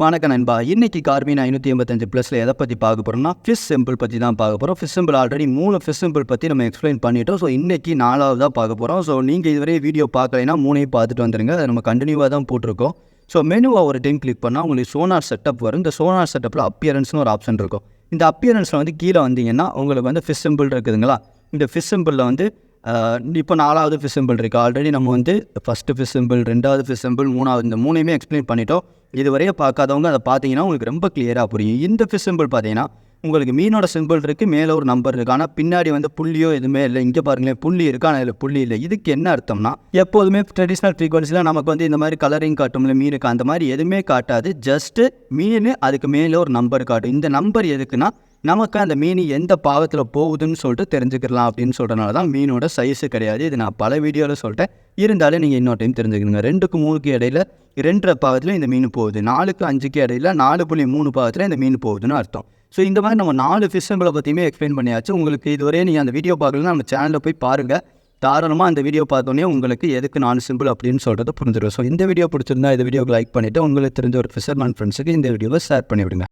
வணக்கம் நண்பா. இன்னைக்கு கார்மீன் ஐநூற்றி எண்பத்தஞ்சு ப்ளஸில் எதை பற்றி பார்க்க போகிறோம்னா ஃபிஷ் சிம்பிள் பற்றி தான் பார்க்க போகிறோம் ஃபிஷ் சிம்பிள் ஆல்ரெடி மூணு ஃபிஷ் சிம்பிள் பற்றி நம்ம எக்ஸ்பிளைன் பண்ணிட்டோம். ஸோ இன்னைக்கு நாலாவதாக பார்க்க போகிறோம் ஸோ நீங்கள் இதுவரை வீடியோ பார்க்கலைன்னா மூணையும் பார்த்துட்டு வந்துருங்க. அதை நம்ம கண்டினியூவாக தான் போட்டிருக்கோம். ஸோ மெனுவாக ஒரு டைம் கிளிக் பண்ணால் உங்களுக்கு சோனார் செட்டப் வரும். இந்த சோனார் செட்டப்பில் அப்பியரன்ஸ்னு ஒரு ஆப்ஷன் இருக்கும். இந்த அப்பியரன்ஸில் வந்து கீழே வந்தீங்கன்னா உங்களுக்கு வந்து ஃபிஷ் சிம்பிள் இருக்குதுங்களா? இந்த ஃபிஷ் சிம்பிளில் வந்து இப்போ நாலாவது ஃபிஸ் சிம்பிள் இருக்குது ஆல்ரெடி நம்ம வந்து ஃபஸ்ட்டு ஃபிஸ் சிம்பிள் ரெண்டாவது ஃபிஸ் சிம்பிள் மூணாவது இந்த மூணையுமே எக்ஸ்பிளைன் பண்ணிட்டோம். இதுவரையே பார்க்காதவங்க அதை பார்த்தீங்கன்னா உங்களுக்கு ரொம்ப கிளியராக புரியும். இந்த ஃபிஸ் சிம்பிள் பார்த்தீங்கன்னா உங்களுக்கு மீனோட சிம்பிள் இருக்குது மேலே ஒரு நம்பர் இருக்குது ஆனால் பின்னாடி வந்து புள்ளியோ எதுவுமே இல்லை. இங்கே பாருங்களேன் புள்ளி இருக்குது ஆனால் இல்லை புள்ளி இல்லை. இதுக்கு என்ன அர்த்தம்னா எப்போதுமே ட்ரெடிஷ்னல் ஃப்ரீக்வன்சியில் நமக்கு வந்து இந்த மாதிரி கலரிங் காட்டும்ல மீனுக்கு அந்த மாதிரி எதுவுமே காட்டாது. ஜஸ்ட்டு மீன் அதுக்கு மேலே ஒரு நம்பர் காட்டும். இந்த நம்பர் எதுக்குன்னா நமக்கு அந்த மீன் எந்த பாவத்தில் போகுதுன்னு சொல்லிட்டு தெரிஞ்சுக்கலாம் அப்படின்னு சொல்கிறனால தான் மீனோட சைஸு கிடையாது. இது நான் பல வீடியோவில் சொல்லிட்டேன். இருந்தாலும் நீங்கள் இன்னொரு டைம் தெரிஞ்சுக்கணுங்க. ரெண்டுக்கு மூணுக்கு இடையில ரெண்டரை பாவத்தில் இந்த மீன் போகுது. நாலுக்கு அஞ்சுக்கு இடையில நாலு புள்ளி மூணு பாவத்தில் இந்த மீன் போகுதுன்னு அர்த்தம். ஸோ இந்த மாதிரி நம்ம நாலு ஃபிஷங்களை பற்றியுமே எக்ஸ்பிளைன் பண்ணியாச்சு. உங்களுக்கு இதுவரையும் நீங்கள் அந்த வீடியோ பார்க்கலன்னா நம்ம சேனலில் போய் பாருங்கள் தாராளமாக அந்த வீடியோ பார்த்தோன்னே உங்களுக்கு எதுக்கு நான் சிம்பிள் அப்படின்னு சொல்கிறது புரிஞ்சிடும். ஸோ இந்த வீடியோ பிடிச்சிருந்தா இந்த வீடியோக்கு லைக் பண்ணிவிட்டு உங்களுக்கு தெரிஞ்ச ஒரு ஃபிஷர்மேன் ஃப்ரெண்ட்ஸுக்கு இந்த வீடியோவை ஷேர் பண்ணிவிடுங்க.